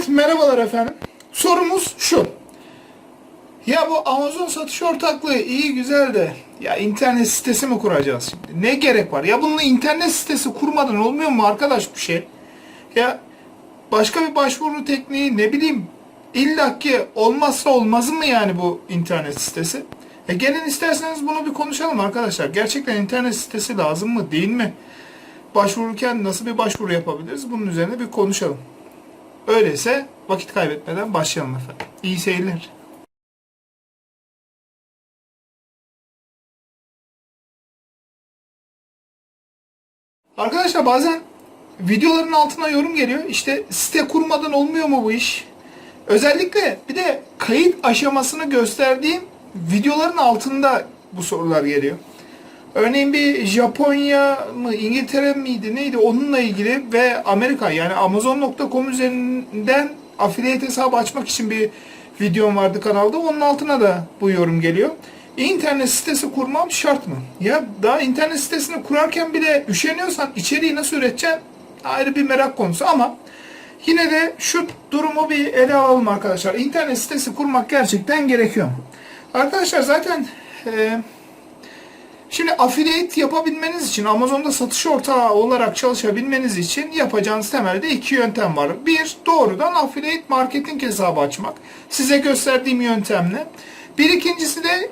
Evet merhabalar efendim. Sorumuz şu. Ya bu Amazon satış ortaklığı iyi güzel de ya internet sitesi mi kuracağız şimdi? Ne gerek var? Ya bunun internet sitesi kurmadan olmuyor mu arkadaş bu şey? Ya başka bir başvuru tekniği ne bileyim illaki olmazsa olmazı mı yani bu internet sitesi? E gelin isterseniz bunu bir konuşalım arkadaşlar. Gerçekten internet sitesi lazım mı değil mi? Başvururken nasıl bir başvuru yapabiliriz? Bunun üzerine bir konuşalım. Öyleyse vakit kaybetmeden başlayalım efendim. İyi seyirler. Arkadaşlar bazen videoların altına yorum geliyor. İşte site kurmadan olmuyor mu bu iş? Özellikle bir de kayıt aşamasını gösterdiğim videoların altında bu sorular geliyor. Örneğin bir Japonya mı İngiltere miydi neydi onunla ilgili ve Amerika yani Amazon.com üzerinden affiliate hesabı açmak için bir videom vardı kanalda. Onun altına da bu yorum geliyor. İnternet sitesi kurmam şart mı? Ya daha internet sitesini kurarken bile üşeniyorsan içeriği nasıl üreteceksin? Ayrı bir merak konusu ama yine de şu durumu bir ele alalım arkadaşlar. İnternet sitesi kurmak gerçekten gerekiyor. Arkadaşlar zaten eee Şimdi affiliate yapabilmeniz için Amazon'da satış ortağı olarak çalışabilmeniz için yapacağınız temelde iki yöntem var. Bir, doğrudan affiliate marketing hesabı açmak. Size gösterdiğim yöntemle. Bir ikincisi de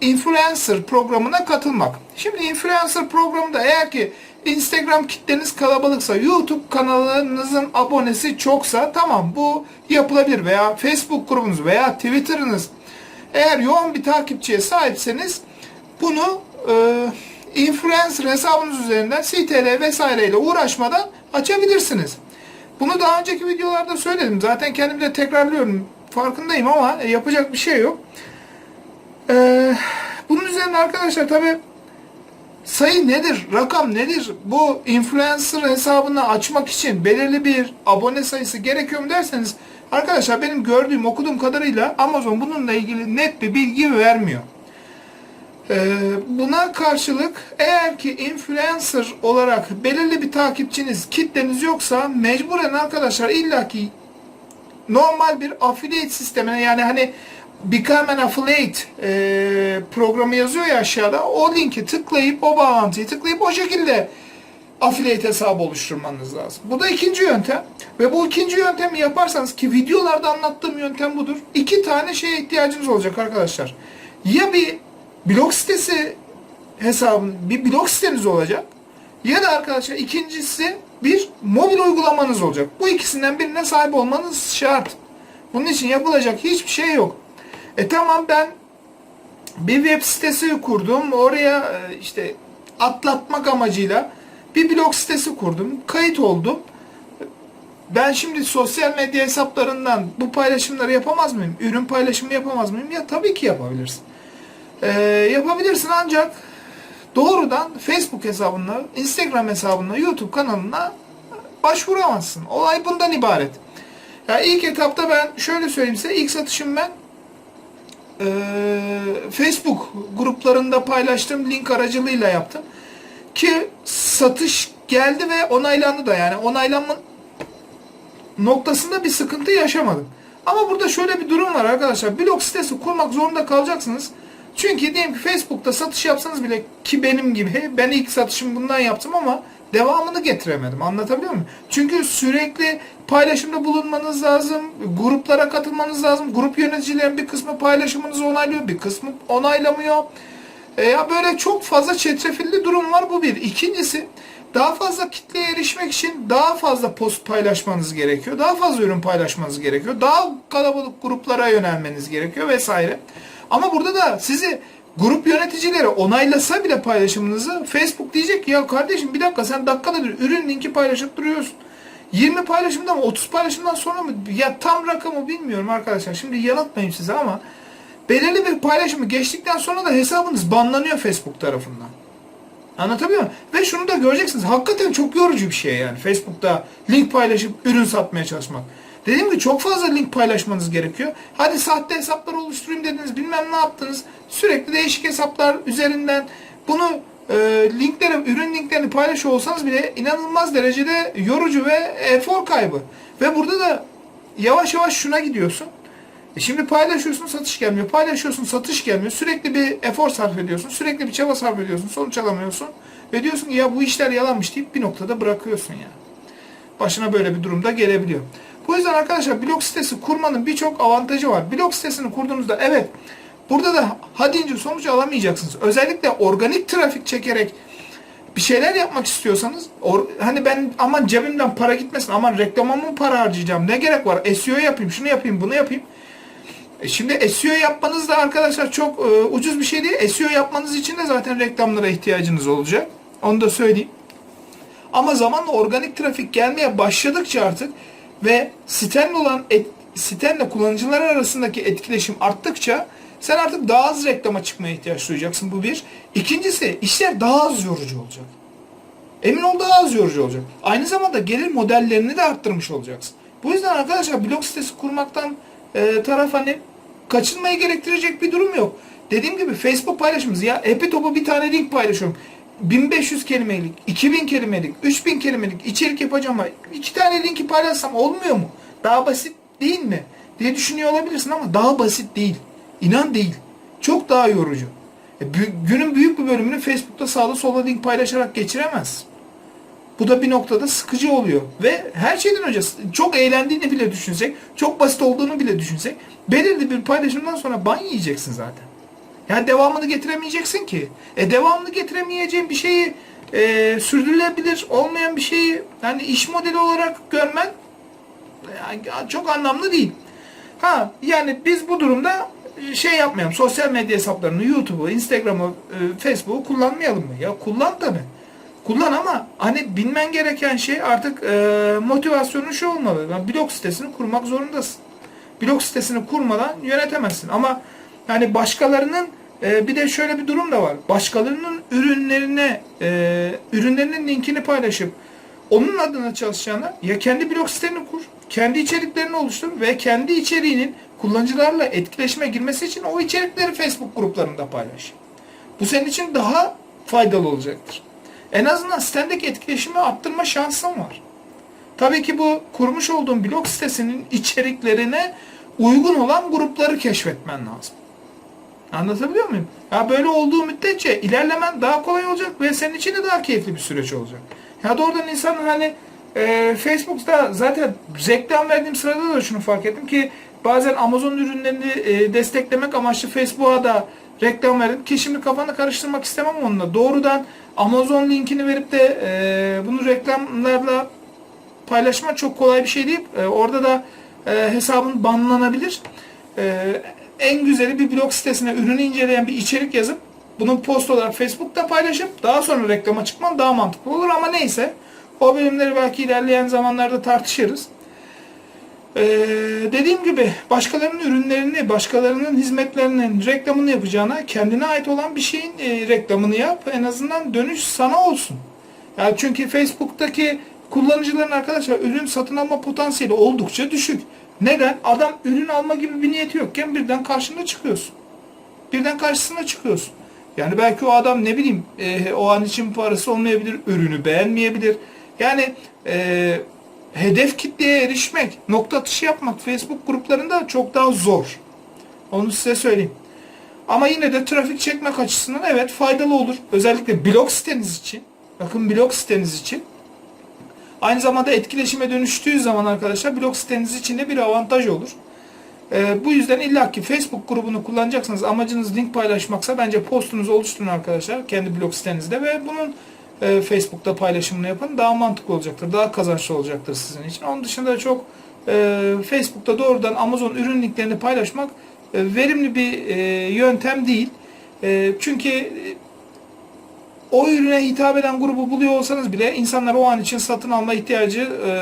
influencer programına katılmak. Şimdi influencer programında eğer ki Instagram kitleniz kalabalıksa, YouTube kanalınızın abonesi çoksa tamam bu yapılabilir veya Facebook grubunuz veya Twitter'ınız eğer yoğun bir takipçiye sahipseniz bunu e, influencer hesabınız üzerinden CTRL vesaireyle uğraşmadan açabilirsiniz. Bunu daha önceki videolarda söyledim. Zaten kendim de tekrarlıyorum. Farkındayım ama yapacak bir şey yok. E, bunun üzerine arkadaşlar tabi sayı nedir? Rakam nedir? Bu influencer hesabını açmak için belirli bir abone sayısı gerekiyor mu derseniz arkadaşlar benim gördüğüm okuduğum kadarıyla Amazon bununla ilgili net bir bilgi vermiyor. Ee, buna karşılık eğer ki influencer olarak belirli bir takipçiniz, kitleniz yoksa mecburen arkadaşlar illaki normal bir affiliate sistemine yani hani Become an Affiliate e, programı yazıyor ya aşağıda. O linki tıklayıp o bağlantıyı tıklayıp o şekilde affiliate hesabı oluşturmanız lazım. Bu da ikinci yöntem. Ve bu ikinci yöntemi yaparsanız ki videolarda anlattığım yöntem budur. İki tane şeye ihtiyacınız olacak arkadaşlar. Ya bir blog sitesi hesabın bir blog siteniz olacak. Ya da arkadaşlar ikincisi bir mobil uygulamanız olacak. Bu ikisinden birine sahip olmanız şart. Bunun için yapılacak hiçbir şey yok. E tamam ben bir web sitesi kurdum. Oraya e, işte atlatmak amacıyla bir blog sitesi kurdum. Kayıt oldum. Ben şimdi sosyal medya hesaplarından bu paylaşımları yapamaz mıyım? Ürün paylaşımı yapamaz mıyım? Ya tabii ki yapabilirsin. Ee, yapabilirsin ancak doğrudan Facebook hesabına, Instagram hesabına, YouTube kanalına başvuramazsın. Olay bundan ibaret. Ya ilk etapta ben şöyle söyleyeyim size ilk satışım ben e, Facebook gruplarında paylaştığım link aracılığıyla yaptım. Ki satış geldi ve onaylandı da yani onaylanma noktasında bir sıkıntı yaşamadım. Ama burada şöyle bir durum var arkadaşlar. Blog sitesi kurmak zorunda kalacaksınız. Çünkü diyelim ki Facebook'ta satış yapsanız bile ki benim gibi ben ilk satışımı bundan yaptım ama devamını getiremedim. Anlatabiliyor muyum? Çünkü sürekli paylaşımda bulunmanız lazım. Gruplara katılmanız lazım. Grup yöneticilerin bir kısmı paylaşımınızı onaylıyor, bir kısmı onaylamıyor. E ya böyle çok fazla çetrefilli durum var bu bir. İkincisi daha fazla kitleye erişmek için daha fazla post paylaşmanız gerekiyor. Daha fazla ürün paylaşmanız gerekiyor. Daha kalabalık gruplara yönelmeniz gerekiyor vesaire. Ama burada da sizi grup yöneticileri onaylasa bile paylaşımınızı Facebook diyecek ki ya kardeşim bir dakika sen dakikada bir ürün linki paylaşıp duruyorsun. 20 paylaşımdan mı 30 paylaşımdan sonra mı ya tam rakamı bilmiyorum arkadaşlar. Şimdi yanıltmayayım size ama belirli bir paylaşımı geçtikten sonra da hesabınız banlanıyor Facebook tarafından. Anlatabiliyor muyum? Ve şunu da göreceksiniz. Hakikaten çok yorucu bir şey yani. Facebook'ta link paylaşıp ürün satmaya çalışmak. Dediğim gibi çok fazla link paylaşmanız gerekiyor. Hadi sahte hesaplar oluşturayım dediniz bilmem ne yaptınız. Sürekli değişik hesaplar üzerinden bunu e, linkleri, ürün linklerini paylaşıyor olsanız bile inanılmaz derecede yorucu ve efor kaybı. Ve burada da yavaş yavaş şuna gidiyorsun. E şimdi paylaşıyorsun satış gelmiyor. Paylaşıyorsun satış gelmiyor. Sürekli bir efor sarf ediyorsun. Sürekli bir çaba sarf ediyorsun. Sonuç alamıyorsun. Ve diyorsun ki ya bu işler yalanmış deyip bir noktada bırakıyorsun yani. Başına böyle bir durumda gelebiliyor. Bu yüzden arkadaşlar blog sitesi kurmanın birçok avantajı var. Blog sitesini kurduğunuzda evet burada da ha deyince sonuç alamayacaksınız. Özellikle organik trafik çekerek bir şeyler yapmak istiyorsanız or- hani ben aman cebimden para gitmesin aman reklama mı para harcayacağım ne gerek var? SEO yapayım şunu yapayım bunu yapayım. E şimdi SEO yapmanız da arkadaşlar çok e, ucuz bir şey değil. SEO yapmanız için de zaten reklamlara ihtiyacınız olacak. Onu da söyleyeyim. Ama zamanla organik trafik gelmeye başladıkça artık ve sitenle olan et, sitenle kullanıcılar arasındaki etkileşim arttıkça sen artık daha az reklama çıkmaya ihtiyaç duyacaksın. Bu bir. İkincisi işler daha az yorucu olacak. Emin ol daha az yorucu olacak. Aynı zamanda gelir modellerini de arttırmış olacaksın. Bu yüzden arkadaşlar blog sitesi kurmaktan e, taraf hani kaçınmayı gerektirecek bir durum yok. Dediğim gibi Facebook paylaşımız ya Epitop'a bir tane link paylaşıyorum. 1500 kelimelik, 2000 kelimelik, 3000 kelimelik içerik yapacağım ama iki tane linki paylaşsam olmuyor mu? Daha basit değil mi? diye düşünüyor olabilirsin ama daha basit değil. İnan değil. Çok daha yorucu. E, günün büyük bir bölümünü Facebook'ta sağda solda link paylaşarak geçiremez. Bu da bir noktada sıkıcı oluyor. Ve her şeyden önce çok eğlendiğini bile düşünsek, çok basit olduğunu bile düşünsek, belirli bir paylaşımdan sonra ban yiyeceksin zaten. Yani devamını getiremeyeceksin ki. E devamını getiremeyeceğin bir şeyi e, sürdürülebilir olmayan bir şeyi yani iş modeli olarak görmen yani çok anlamlı değil. Ha yani biz bu durumda şey yapmayalım. Sosyal medya hesaplarını YouTube'u, Instagram'ı, e, Facebook'u kullanmayalım mı? Ya kullan tabi. Kullan ama hani bilmen gereken şey artık e, motivasyonun şu olmalı. Yani blog sitesini kurmak zorundasın. Blog sitesini kurmadan yönetemezsin. Ama yani başkalarının e, bir de şöyle bir durum da var. Başkalarının ürünlerine e, ürünlerinin linkini paylaşıp onun adına çalışacağına ya kendi blog siteni kur, kendi içeriklerini oluştur ve kendi içeriğinin kullanıcılarla etkileşime girmesi için o içerikleri Facebook gruplarında paylaş. Bu senin için daha faydalı olacaktır. En azından sitendeki etkileşimi arttırma şansın var. Tabii ki bu kurmuş olduğun blog sitesinin içeriklerine uygun olan grupları keşfetmen lazım. Anlatabiliyor muyum? Ya böyle olduğu müddetçe ilerlemen daha kolay olacak ve senin için de daha keyifli bir süreç olacak. Ya doğrudan insanın hani e, Facebook'ta zaten reklam verdiğim sırada da şunu fark ettim ki bazen Amazon ürünlerini e, desteklemek amaçlı Facebook'a da reklam verdim ki şimdi kafanı karıştırmak istemem onunla. Doğrudan Amazon linkini verip de e, bunu reklamlarla paylaşmak çok kolay bir şey değil. E, orada da e, hesabın banlanabilir. E, en güzeli bir blog sitesine ürünü inceleyen bir içerik yazıp bunu post olarak Facebook'ta paylaşıp daha sonra reklama çıkman daha mantıklı olur ama neyse o bölümleri belki ilerleyen zamanlarda tartışırız. Ee, dediğim gibi başkalarının ürünlerini, başkalarının hizmetlerinin reklamını yapacağına kendine ait olan bir şeyin e, reklamını yap. En azından dönüş sana olsun. Yani çünkü Facebook'taki kullanıcıların arkadaşlar ürün satın alma potansiyeli oldukça düşük. Neden? Adam ürün alma gibi bir niyeti yokken birden karşına çıkıyorsun. Birden karşısına çıkıyorsun. Yani belki o adam ne bileyim e, o an için parası olmayabilir, ürünü beğenmeyebilir. Yani e, hedef kitleye erişmek, nokta atışı yapmak Facebook gruplarında çok daha zor. Onu size söyleyeyim. Ama yine de trafik çekmek açısından evet faydalı olur. Özellikle blog siteniz için. Bakın blog siteniz için. Aynı zamanda etkileşime dönüştüğü zaman arkadaşlar blog siteniz için de bir avantaj olur. Ee, bu yüzden illaki Facebook grubunu kullanacaksınız. Amacınız link paylaşmaksa bence postunuzu oluşturun arkadaşlar kendi blog sitenizde ve bunun e, Facebook'ta paylaşımını yapın. Daha mantıklı olacaktır. Daha kazançlı olacaktır sizin için. Onun dışında çok e, Facebook'ta doğrudan Amazon ürün linklerini paylaşmak e, verimli bir e, yöntem değil. E, çünkü e, o ürüne hitap eden grubu buluyor olsanız bile insanlar o an için satın alma ihtiyacı e,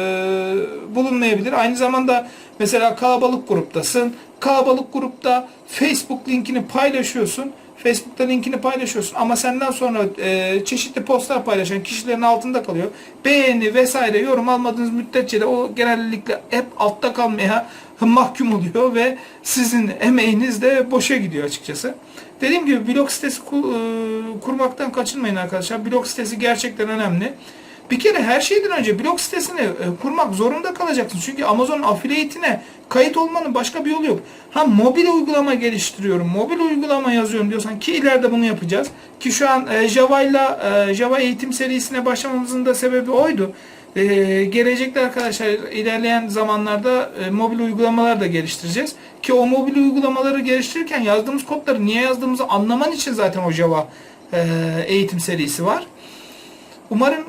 bulunmayabilir. Aynı zamanda mesela kalabalık gruptasın. Kalabalık grupta Facebook linkini paylaşıyorsun. Facebook'ta linkini paylaşıyorsun ama senden sonra e, çeşitli postlar paylaşan kişilerin altında kalıyor. Beğeni vesaire yorum almadığınız müddetçe de o genellikle hep altta kalmaya mahkum oluyor ve sizin emeğiniz de boşa gidiyor açıkçası. Dediğim gibi blog sitesi e, kurmaktan kaçınmayın arkadaşlar. Blog sitesi gerçekten önemli. Bir kere her şeyden önce blog sitesini e, kurmak zorunda kalacaksın. Çünkü Amazon affiliate'ine kayıt olmanın başka bir yolu yok. Ha mobil uygulama geliştiriyorum, mobil uygulama yazıyorum diyorsan ki ileride bunu yapacağız. Ki şu an e, Java ile e, Java eğitim serisine başlamamızın da sebebi oydu. E, gelecekte arkadaşlar ilerleyen zamanlarda e, mobil uygulamalar da geliştireceğiz. Ki o mobil uygulamaları geliştirirken yazdığımız kodları niye yazdığımızı anlaman için zaten o Java e, eğitim serisi var. Umarım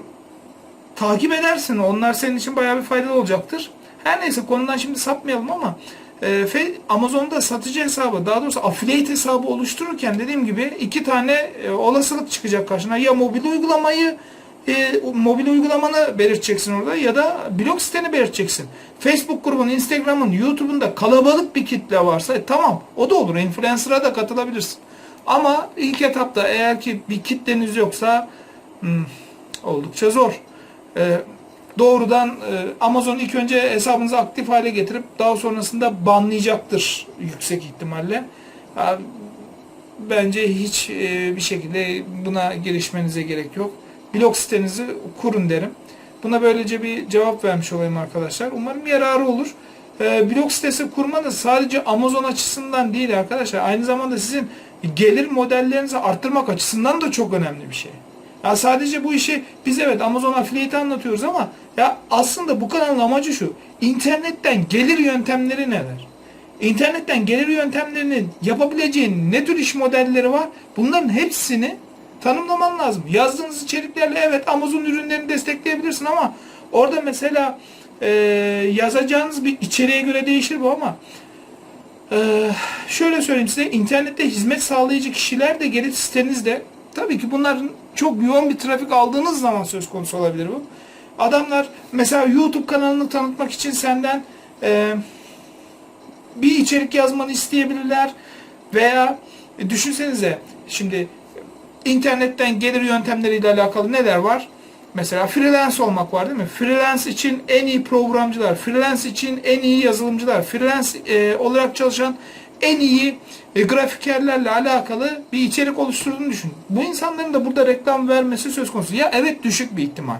takip edersin. Onlar senin için bayağı bir faydalı olacaktır. Her neyse konudan şimdi sapmayalım ama e, Amazon'da satıcı hesabı daha doğrusu affiliate hesabı oluştururken dediğim gibi iki tane e, olasılık çıkacak karşına. Ya mobil uygulamayı e, mobil uygulamanı belirteceksin orada ya da blog siteni belirteceksin. Facebook grubun, Instagram'ın, YouTube'un da kalabalık bir kitle varsa e, tamam o da olur. Influencer'a da katılabilirsin. Ama ilk etapta eğer ki bir kitleniz yoksa hmm, oldukça zor. Ee, doğrudan e, Amazon ilk önce hesabınızı aktif hale getirip daha sonrasında banlayacaktır yüksek ihtimalle. Ya, bence hiç e, bir şekilde buna girişmenize gerek yok. Blog sitenizi kurun derim. Buna böylece bir cevap vermiş olayım arkadaşlar. Umarım yararı olur. E, blog sitesi kurmanız sadece Amazon açısından değil arkadaşlar. Aynı zamanda sizin gelir modellerinizi arttırmak açısından da çok önemli bir şey. Ya sadece bu işi biz evet Amazon Affiliate anlatıyoruz ama ya aslında bu kanalın amacı şu. İnternetten gelir yöntemleri neler? İnternetten gelir yöntemlerini yapabileceğin ne tür iş modelleri var? Bunların hepsini tanımlaman lazım. Yazdığınız içeriklerle evet Amazon ürünlerini destekleyebilirsin ama orada mesela e, yazacağınız bir içeriğe göre değişir bu ama ee, şöyle söyleyeyim size internette hizmet sağlayıcı kişiler de gelip sitenizde tabii ki bunların çok yoğun bir trafik aldığınız zaman söz konusu olabilir bu. Adamlar mesela YouTube kanalını tanıtmak için senden e, bir içerik yazmanı isteyebilirler veya e, düşünsenize şimdi internetten gelir yöntemleriyle alakalı neler var? Mesela freelance olmak var değil mi? Freelance için en iyi programcılar, freelance için en iyi yazılımcılar, freelance e, olarak çalışan en iyi e, grafikerlerle alakalı bir içerik oluşturduğunu düşün. Bu insanların da burada reklam vermesi söz konusu. Ya evet düşük bir ihtimal.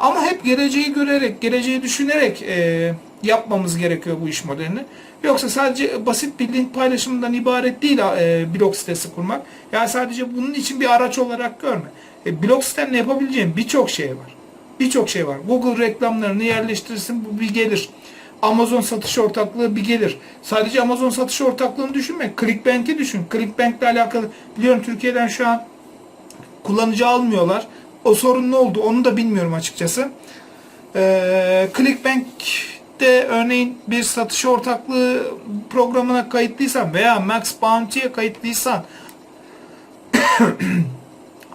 Ama hep geleceği görerek, geleceği düşünerek e, yapmamız gerekiyor bu iş modelini. Yoksa sadece basit bir link paylaşımından ibaret değil e, blog sitesi kurmak. Yani sadece bunun için bir araç olarak görme. E, blog sitenle yapabileceğin birçok şey var. Birçok şey var. Google reklamlarını yerleştirirsin bu bir gelir. Amazon satış ortaklığı bir gelir. Sadece Amazon satış ortaklığını düşünme. Clickbank'i düşün. Clickbank'le alakalı biliyorum Türkiye'den şu an kullanıcı almıyorlar. O sorun ne oldu onu da bilmiyorum açıkçası. Ee, Clickbank'te örneğin bir satış ortaklığı programına kayıtlıysan veya Max Bounty'ye kayıtlıysan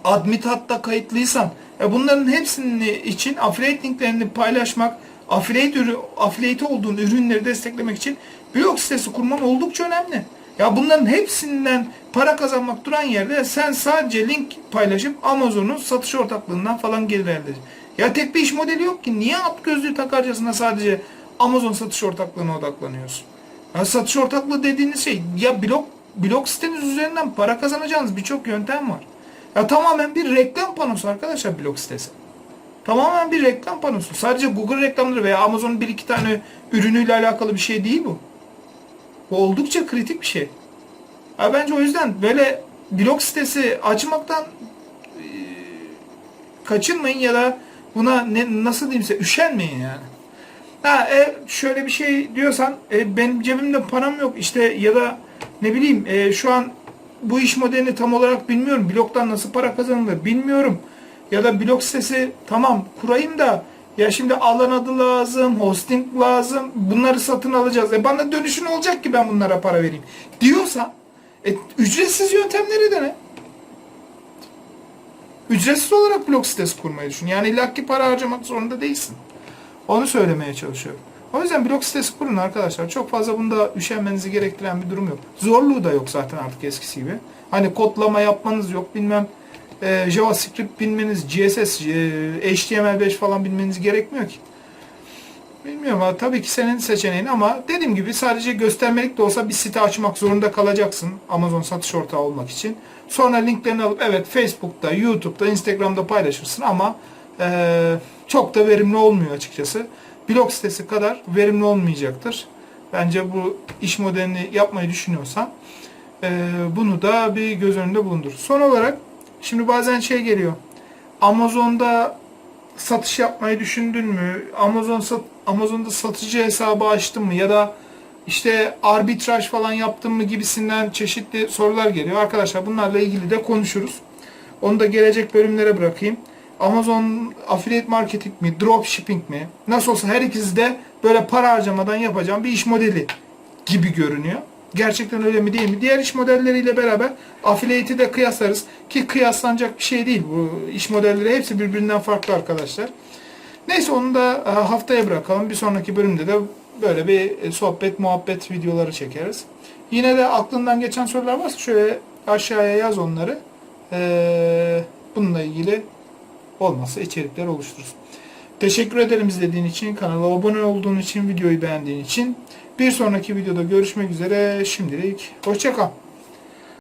Admitat'ta kayıtlıysan e bunların hepsini için affiliate linklerini paylaşmak, affiliate, ürü, affiliate olduğun ürünleri desteklemek için blog sitesi kurman oldukça önemli. Ya bunların hepsinden para kazanmak duran yerde sen sadece link paylaşıp Amazon'un satış ortaklığından falan gelir elde. Ya tek bir iş modeli yok ki. Niye at gözlüğü takarcasına sadece Amazon satış ortaklığına odaklanıyorsun? Ya satış ortaklığı dediğiniz şey ya blog blog siteniz üzerinden para kazanacağınız birçok yöntem var. Ya tamamen bir reklam panosu arkadaşlar blog sitesi. Tamamen bir reklam panosu. Sadece Google reklamları veya Amazon'un bir iki tane ürünüyle alakalı bir şey değil bu. Bu oldukça kritik bir şey. Ya bence o yüzden böyle blog sitesi açmaktan e, kaçınmayın ya da buna ne, nasıl diyeyim size üşenmeyin yani. Ha, e, şöyle bir şey diyorsan e, benim cebimde param yok işte ya da ne bileyim e, şu an bu iş modelini tam olarak bilmiyorum. Blogdan nasıl para kazanılır bilmiyorum. Ya da blog sitesi tamam kurayım da ya şimdi alan adı lazım, hosting lazım. Bunları satın alacağız. E bana dönüşün olacak ki ben bunlara para vereyim. Diyorsa e, ücretsiz yöntemleri dene. Ücretsiz olarak blog sitesi kurmayı düşün. Yani illaki para harcamak zorunda değilsin. Onu söylemeye çalışıyorum. O yüzden blog sitesi kurun arkadaşlar. Çok fazla bunda üşenmenizi gerektiren bir durum yok. Zorluğu da yok zaten artık eskisi gibi. Hani kodlama yapmanız yok bilmem e, JavaScript bilmeniz, CSS, e, HTML5 falan bilmeniz gerekmiyor ki. Bilmiyorum ama tabii ki senin seçeneğin ama dediğim gibi sadece göstermelik de olsa bir site açmak zorunda kalacaksın Amazon satış ortağı olmak için. Sonra linklerini alıp evet Facebook'ta, YouTube'da, Instagram'da paylaşırsın ama e, çok da verimli olmuyor açıkçası. Blog sitesi kadar verimli olmayacaktır. Bence bu iş modelini yapmayı düşünüyorsan e, bunu da bir göz önünde bulundur. Son olarak şimdi bazen şey geliyor. Amazon'da satış yapmayı düşündün mü? Amazon sat, Amazon'da satıcı hesabı açtın mı? Ya da işte arbitraj falan yaptın mı gibisinden çeşitli sorular geliyor. Arkadaşlar bunlarla ilgili de konuşuruz. Onu da gelecek bölümlere bırakayım. Amazon affiliate marketing mi, dropshipping mi? Nasıl olsa her ikisi de böyle para harcamadan yapacağım bir iş modeli gibi görünüyor. Gerçekten öyle mi değil mi? Diğer iş modelleriyle beraber affiliate'i de kıyaslarız. Ki kıyaslanacak bir şey değil. Bu iş modelleri hepsi birbirinden farklı arkadaşlar. Neyse onu da e, haftaya bırakalım. Bir sonraki bölümde de böyle bir e, sohbet, muhabbet videoları çekeriz. Yine de aklından geçen sorular varsa şöyle aşağıya yaz onları. Ee, bununla ilgili olmazsa içerikler oluştururuz. Teşekkür ederim izlediğin için, kanala abone olduğun için, videoyu beğendiğin için. Bir sonraki videoda görüşmek üzere. Şimdilik hoşçakal.